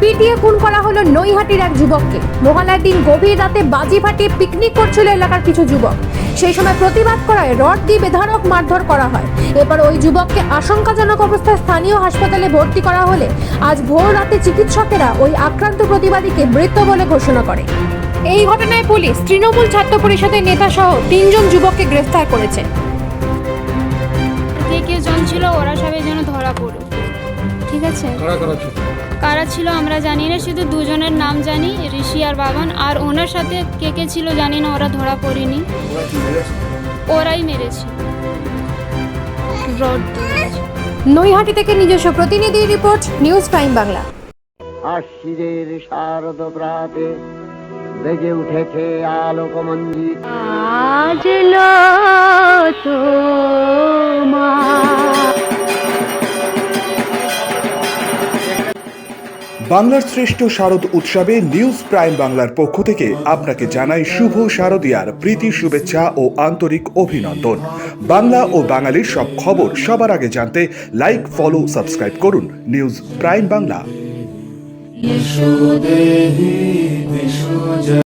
পিটিয়ে খুন করা হলো নৈহাটির এক যুবককে। মহালয়ার দিন গভীর রাতে বাজি ফাটিয়ে পিকনিক করছিল এলাকার কিছু যুবক। সেই সময় প্রতিবাদ করায় রড দিয়ে বেধারক মারধর করা হয়। এরপর ওই যুবককে আশঙ্কাজনক অবস্থায় স্থানীয় হাসপাতালে ভর্তি করা হলে আজ ভোর রাতে চিকিৎসকেরা ওই আক্রান্ত প্রতিবাদীকে মৃত বলে ঘোষণা করে। এই ঘটনায় পুলিশ, তৃণমূল ছাত্র পরিষদের নেতা সহ তিনজন যুবককে গ্রেফতার করেছে। কেউ জন ছিল ওরা সবাই যেন ধরা পড়ুক ঠিক আছে? কারা কারা ছিল? আমরা জানি না শুধু দুজনের নাম জানি ঋষি আর বাবান। আর ওনার সাথে কে কে ছিল জানি না ওরা ধরা পড়েনি। ওরাই মেরেছে। রড নৈহাটি থেকে নিজস্ব প্রতিনিধি রিপোর্ট নিউজ প্রাইম বাংলা। আশিরের শারদ প্রাতে বেজে উঠেছে আলোকমঞ্জি আজ তো বাংলার শ্রেষ্ঠ শারদ উৎসবে নিউজ প্রাইম বাংলার পক্ষ থেকে আপনাকে জানাই শুভ শারদিয়ার প্রীতি, শুভেচ্ছা ও আন্তরিক অভিনন্দন। বাংলা ও বাঙালির সব খবর সবার আগে জানতে লাইক ফলো সাবস্ক্রাইব করুন নিউজ প্রাইম বাংলা।